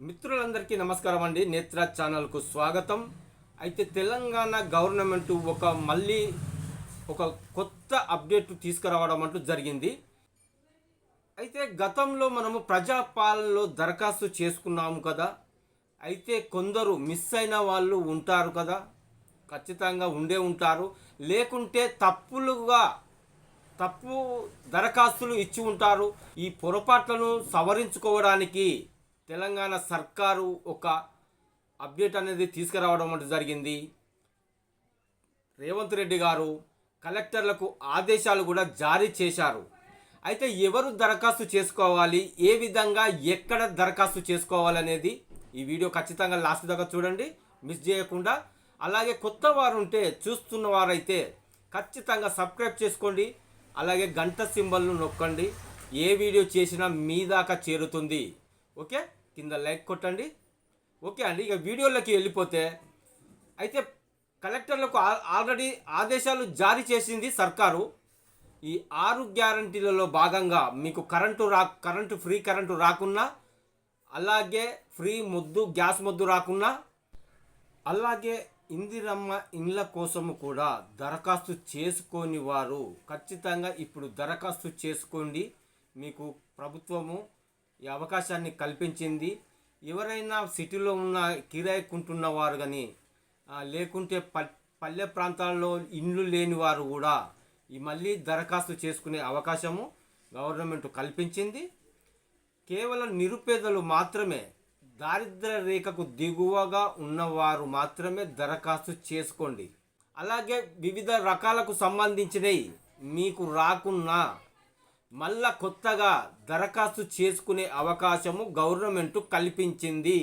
మిత్రులందరికీ నమస్కారం అండి. నేత్ర ఛానల్కు స్వాగతం. అయితే తెలంగాణ గవర్నమెంట్ ఒక మళ్ళీ ఒక కొత్త అప్డేట్ తీసుకురావడం అంటూ జరిగింది. అయితే గతంలో మనము ప్రజాపాలనలో దరఖాస్తు చేసుకున్నాము కదా. అయితే కొందరు మిస్ అయిన వాళ్ళు ఉంటారు కదా. ఖచ్చితంగా ఉండే ఉంటారు. లేకుంటే తప్పులుగా తప్పు దరఖాస్తులు ఇచ్చి ఉంటారు. ఈ పొరపాట్లను సవరించుకోవడానికి తెలంగాణ సర్కారు ఒక అప్డేట్ అనేది తీసుకురావడం అంటూ జరిగింది. రేవంత్ రెడ్డి గారు కలెక్టర్లకు ఆదేశాలు కూడా జారీ చేశారు. అయితే ఎవరు దరఖాస్తు చేసుకోవాలి ఏ విధంగా ఎక్కడ దరఖాస్తు చేసుకోవాలనేది ఈ వీడియో ఖచ్చితంగా లాస్ట్ దాకా చూడండి మిస్ చేయకుండా. అలాగే కొత్త వారు ఉంటే చూస్తున్న వారైతే ఖచ్చితంగా సబ్స్క్రైబ్ చేసుకోండి అలాగే గంట సింబల్ను నొక్కండి. ఏ వీడియో చేసినా మీ దాకా చేరుతుంది. ఓకే? కింద లైక్ కొట్టండి. ఓకే అండి ఇక వీడియోలోకి వెళ్ళిపోతే అయితే కలెక్టర్లకు ఆల్రెడీ ఆదేశాలు జారీ చేసింది సర్కారు. ఈ ఆరు గ్యారంటీలలో భాగంగా మీకు కరెంటు రా కరెంటు ఫ్రీ కరెంటు రాకున్నా అలాగే ఫ్రీ ముద్దు గ్యాస్ ముద్దు రాకున్నా అలాగే ఇందిరమ్మ ఇండ్ల కోసము కూడా దరఖాస్తు చేసుకోని వారు. ఖచ్చితంగా ఇప్పుడు దరఖాస్తు చేసుకోండి. మీకు ప్రభుత్వము ఈ అవకాశాన్ని కల్పించింది. ఎవరైనా సిటీలో ఉన్న కిరాయికుంటున్న వారు కానీ లేకుంటే పల్లె ప్రాంతాల్లో ఇండ్లు లేని వారు కూడా ఈ మళ్ళీ దరఖాస్తు చేసుకునే అవకాశము గవర్నమెంట్ కల్పించింది. కేవలం నిరుపేదలు మాత్రమే దారిద్ర రేఖకు దిగువగా ఉన్నవారు మాత్రమే దరఖాస్తు చేసుకోండి. అలాగే వివిధ రకాలకు సంబంధించినవి మీకు రాకున్నా మళ్ళా కొత్తగా దరఖాస్తు చేసుకునే అవకాశము గవర్నమెంట్ కల్పించింది.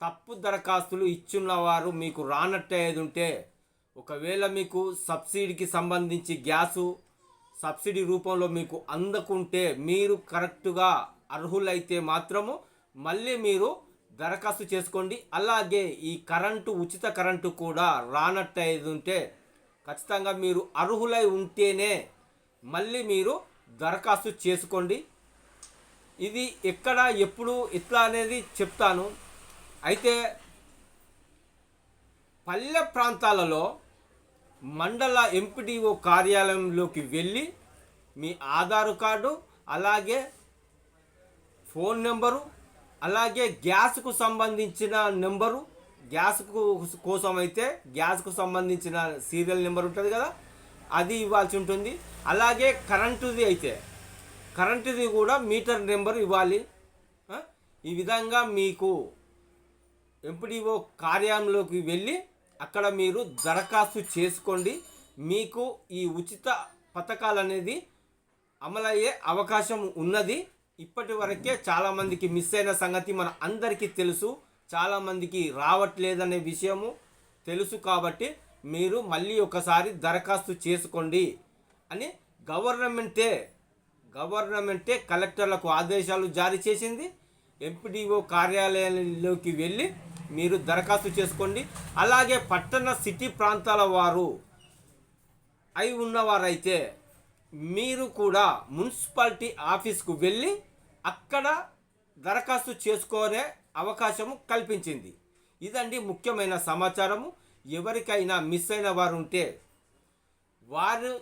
తప్పు దరఖాస్తులు ఇచ్చున్న వారు మీకు రానట్టేది ఉంటే ఒకవేళ మీకు సబ్సిడీకి సంబంధించి గ్యాసు సబ్సిడీ రూపంలో మీకు అందకుంటే మీరు కరెక్ట్గా అర్హులైతే మాత్రము మళ్ళీ మీరు దరఖాస్తు చేసుకోండి. అలాగే ఈ కరెంటు ఉచిత కరెంటు కూడా రానట్టేది ఉంటే ఖచ్చితంగా మీరు అర్హులై ఉంటేనే మళ్ళీ మీరు దరఖాస్తు చేసుకోండి. ఇది ఎక్కడ ఎప్పుడు ఎట్లా అనేది చెప్తాను. అయితే పల్లె ప్రాంతాలలో మండల ఎంపీడీఓ కార్యాలయంలోకి వెళ్ళి మీ ఆధార్ కార్డు అలాగే ఫోన్ నెంబరు అలాగే గ్యాస్కు సంబంధించిన నెంబరు గ్యాస్కు కోసం అయితే గ్యాస్కు సంబంధించిన సీరియల్ నెంబర్ ఉంటుంది కదా అది ఇవ్వాల్సి ఉంటుంది. అలాగే కరెంటుది అయితే కరెంటుది కూడా మీటర్ నెంబర్ ఇవ్వాలి. ఈ విధంగా మీకు ఎంపీడీఓ కార్యాలయంలోకి వెళ్ళి అక్కడ మీరు దరఖాస్తు చేసుకోండి. మీకు ఈ ఉచిత పథకాలు అనేది అమలయ్యే అవకాశం ఉన్నది. ఇప్పటి వరకే చాలామందికి మిస్ అయిన సంగతి మన అందరికీ తెలుసు. చాలామందికి రావట్లేదనే విషయము తెలుసు కాబట్టి మీరు మళ్ళీ ఒకసారి దరఖాస్తు చేసుకోండి అని గవర్నమెంటే గవర్నమెంటే కలెక్టర్లకు ఆదేశాలు జారీ చేసింది. ఎంపీడీఓ కార్యాలయంలోకి వెళ్ళి మీరు దరఖాస్తు చేసుకోండి. అలాగే పట్టణ సిటీ ప్రాంతాల వారు అయి ఉన్నవారైతే మీరు కూడా మున్సిపాలిటీ ఆఫీస్కు వెళ్ళి అక్కడ దరఖాస్తు చేసుకునే అవకాశము కల్పించింది. ఇదండి ముఖ్యమైన సమాచారము. ఎవరికైనా మిస్ అయిన వారు ఉంటే వారు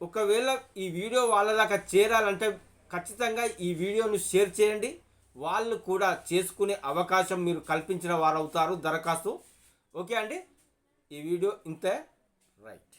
ఒకవేళ ఈ వీడియో వాళ్ళ దాకా చేరాలంటే ఖచ్చితంగా ఈ వీడియోను షేర్ చేయండి. వాళ్ళు కూడా చేసుకునే అవకాశం మీరు కల్పించిన వారు అవుతారు దరఖాస్తు. ఓకే అండి? ఈ వీడియో ఇంతే. రైట్